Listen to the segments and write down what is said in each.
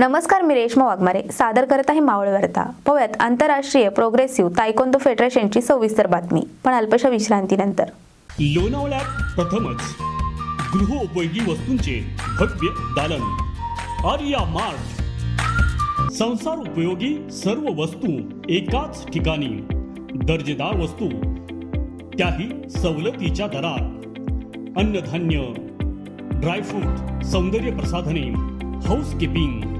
नमस्कार मी रेश्मा वाघमारे. सादर करत आहे मावळ वार्ता. पाहूयात आंतरराष्ट्रीय प्रोग्रेसिव्ह तायकोंदो फेडरेशनची सविस्तर बातमी. पण अल्पशा विश्रांतीनंतर. लोणावळ्यात प्रथमच गृहोपयोगी वस्तूंचे भव्य दालन. आर्या मार्ट. संसार उपयोगी सर्व वस्तू एकाच ठिकाणी. दर्जेदार वस्तू त्याही सवलतीच्या दरात. अन्नधान्य ड्रायफ्रूट सौंदर्य प्रसाधने हाऊसकीपिंग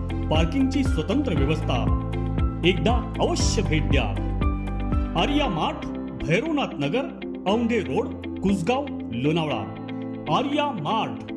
पार्किंगची स्वतंत्र व्यवस्था. एकदा अवश्य भेट द्या. Arya Mart Bhairavnath Nagar Aundhe road Kusgaon Lonavala. Arya Mart.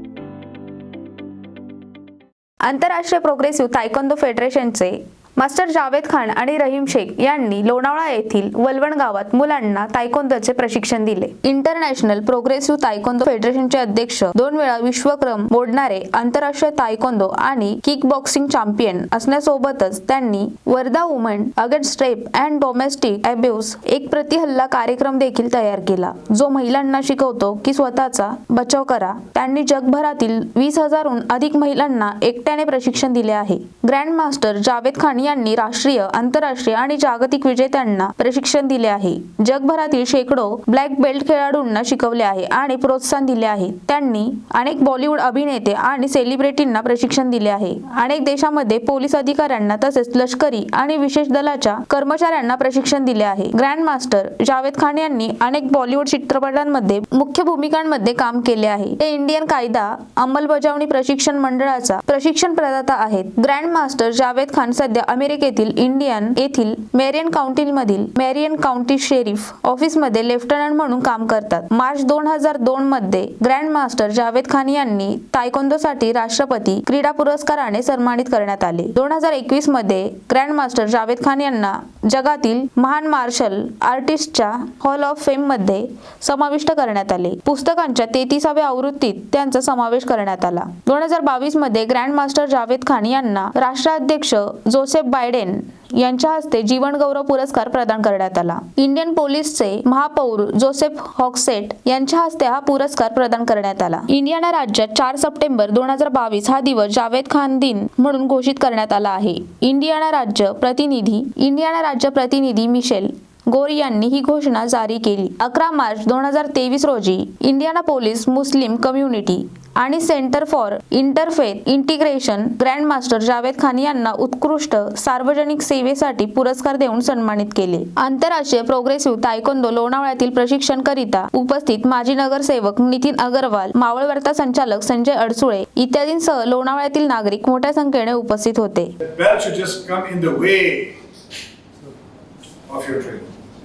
आंतरराष्ट्रीय प्रोग्रेसिव्ह तायकोंदो फेडरेशनचे मास्टर जावेद खान आणि रहीम शेख यांनी लोणावळा येथील वलवण गावात मुलांना तायकोंदोचे प्रशिक्षण दिले. इंटरनॅशनल प्रोग्रेसिव्ह तायकोंदो फेडरेशनचे अध्यक्ष दोन वेळा विश्वक्रम मोडणारे आंतरराष्ट्रीय तायकोंदो आणि किक बॉक्सिंग चॅम्पियन असण्यासोबतच त्यांनी Wardha woman against rape and domestic abuse एक प्रतिहल्ला कार्यक्रम देखील तयार केला. जो महिलांना शिकवतो की स्वतःचा बचाव करा. त्यांनी जगभरातील वीस हजारहून अधिक महिलांना एकट्याने प्रशिक्षण दिले आहे. ग्रँड मास्टर जावेद खान यांनी राष्ट्रीय आंतरराष्ट्रीय आणि जागतिक विजेत्यांना प्रशिक्षण दिले आहे. जगभरातील शेकडो ब्लॅक बेल्ट खेळाडूंना शिकवले आहे आणि प्रोत्साहन दिले आहे. त्यांनी अनेक बॉलिवूड अभिनेते आणि सेलिब्रिटींना प्रशिक्षण दिले आहे. अनेक देशामध्ये पोलीस अधिकाऱ्यांना तसेच लष्करी आणि विशेष दलाच्या कर्मचाऱ्यांना प्रशिक्षण दिले आहे. ग्रँड मास्टर जावेद खान यांनी अनेक बॉलिवूड चित्रपटांमध्ये मुख्य भूमिकांमध्ये काम केले आहे. ते इंडियन कायदा अंमलबजावणी प्रशिक्षण मंडळाचा प्रशिक्षण प्रदाता आहेत. ग्रँड मास्टर जावेद खान सध्या अमेरिकेतील इंडियन येथील मेरियन काउंटीमधील मेरियन काउंटी शेरीफ ऑफिसमध्ये लेफ्टनंट म्हणून काम करतात. मार्च दोन हजार दोन मध्ये ग्रँड मास्टर जावेद खान यांनी तायकोंदोसाठी राष्ट्रपती क्रीडा पुरस्काराने सन्मानित करण्यात आले. दोन हजार एकवीसमध्ये ग्रँड मास्टर जावेद खान यांना जगातील महान मार्शल आर्टिस्टच्या हॉल ऑफ फेममध्ये समाविष्ट करण्यात आले. पुस्तकांच्या तेहतीसाव्या आवृत्तीत त्यांचा समावेश करण्यात आला. दोन हजार बावीसमध्ये ग्रँड मास्टर जावेद खान यांना राष्ट्राध्यक्ष जोसेफ बायडेन यांच्या हस्ते जीवन गौरव पुरस्कार प्रदान करण्यात आला. इंडियन पोलीसचे महापौर जोसेफ हॉक्सेट यांच्या हस्ते हा पुरस्कार प्रदान करण्यात आला. इंडियाना राज्यात चार सप्टेंबर दोन हजार बावीस हा दिवस जावेद खान दिन म्हणून घोषित करण्यात आला आहे. इंडियाना राज्य प्रतिनिधी इंडियाना राज्य प्रतिनिधी मिशेल गोर यांनी ही घोषणा जारी केली. अकरा मार्च दोन हजार तेवीस रोजी इंडियाना पोलीस मुस्लिम कम्युनिटी आणि centre for interfaith integration grand master Javed Khan यांना उत्कृष्ट सार्वजनिक सेवेसाठी पुरस्कार देऊन सन्मानित केले. आंतरराष्ट्रीय प्रोग्रेसिव्ह तायकोंदो लोणावळ्यातील प्रशिक्षण करिता उपस्थित माजी नगरसेवक नितीन अगरवाल मावळवर्ता संचालक संजय अडसुळे इत्यादींसह लोणावळ्यातील नागरिक मोठ्या संख्येने उपस्थित होते.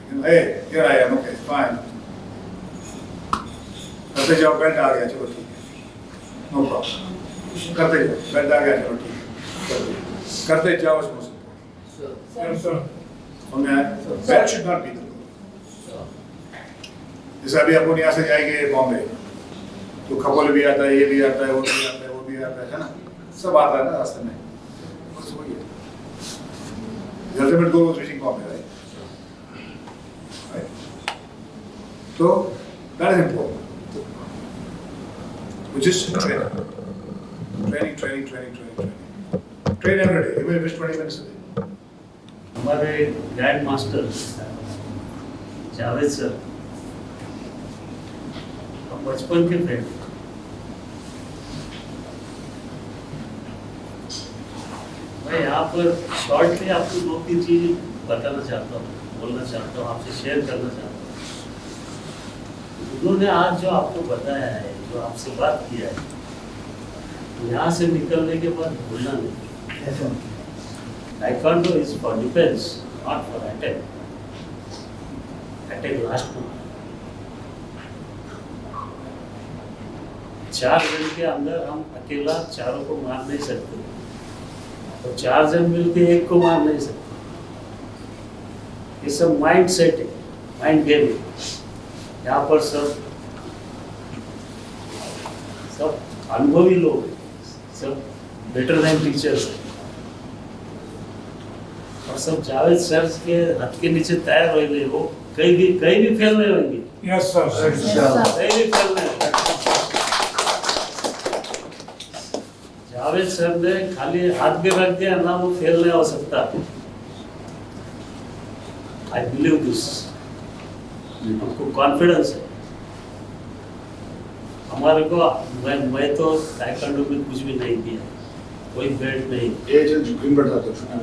You know, hey, here I am, okay, fine. करते जाओ बेल्ट आ गया चलो ठीक है। नो प्रॉब्लम करते जाओ बेल्ट आ गया चलो ठीक है। करते जाओ इसको समझ में आया बेल्ट शुड नॉट बी जैसे अभी अपन यहाँ से जाएँगे बॉम्बे तो खगोल भी आता है ये भी आता है वो भी आता है वो भी आता है है ना? सब आता है ना रास्ते में। बस वही है। The ultimate goal was reaching So, that is important. Which is training. Training, training, training, training, training. Train every day, even if it's 20 minutes a day. हमारे ग्रैंड मास्टर जावेद सर हम बचपन के फ्रेंड मैं यहाँ पर शॉर्टली आपको दो तीन चीज़ बताना चाहता हूँ बोलना चाहता हूँ आपसे शेयर करना चाहता हूँ उन्होंने आज जो आपको बताया है जो आपसे बात किया है यहाँ से निकलने के बाद भूलना नहीं is for defense, not for attack. Attack last में. चार जन के अंदर हम अकेला चारों को मार नहीं सकते तो चार जन मिलके एक को मार नहीं सकते माइंड सेट माइंड गेम यहाँ पर सब सब अनुभवी लोग सब बेटर देन टीचर्स और सब जावेद सर के हाथ के नीचे तैयार हो गए वो कहीं भी कहीं भी फेल नहीं होंगे। यस सर कहीं भी फेल नहीं जावेद सर ने खाली हाथ पे रख दिया ना वो फेल नहीं हो सकता। आई बिलीव दिस हमको कॉन्फिडेंस है। हमारे को मैं मैं तो ताइक्वांडो में कुछ भी नहीं किया। कोई बेल्ट नहीं। ये जो ग्रीन बेल्ट था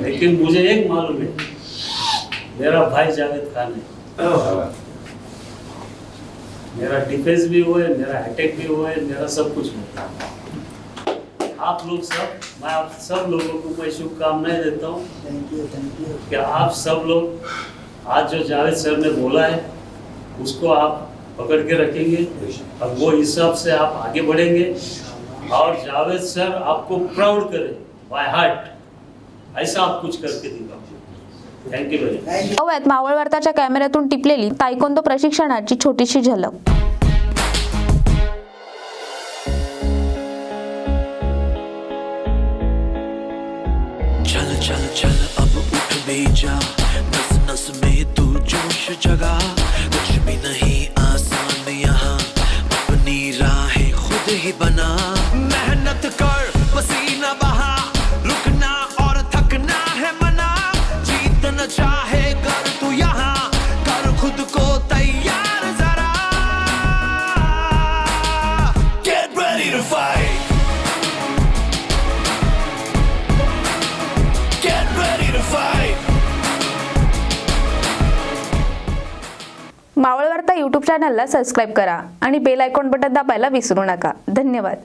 लेकिन मुझे एक मालूम है मेरा भाई जावेद खान है। मेरा डिफेंस भी हुआ है मेरा अटैक भी हुआ है मेरा सब कुछ हुआ है। आप लोग सब मैं आप सब लोगों को मैं शुभकामनाएँ देता हूँ कि आप सब लोग आज जो जावेद सर ने बोला है उसको आप पकड़ के रखेंगे। और वो हिसाब से आप आगे बढ़ेंगे। और जावेद सर आपको प्राउड करे बाय हार्ट ऐसा आप कुछ करके दिखाओ। थैंक यू वेरी मच पाहूयात मावळ वार्ताच्या कॅमेऱ्यातून टिपलेली तायकोंदो प्रशिक्षणाची छोटीशी झलक. चल चल चल अब उठ भी जा। नस में तू जोश जगा कुछ भी नहीं आसान यहाँ। अपनी राहें खुद ही बना। यूट्यूब चॅनलला सबस्क्राईब करा आणि बेल आयकॉन बटन दाबायला विसरू नका. धन्यवाद.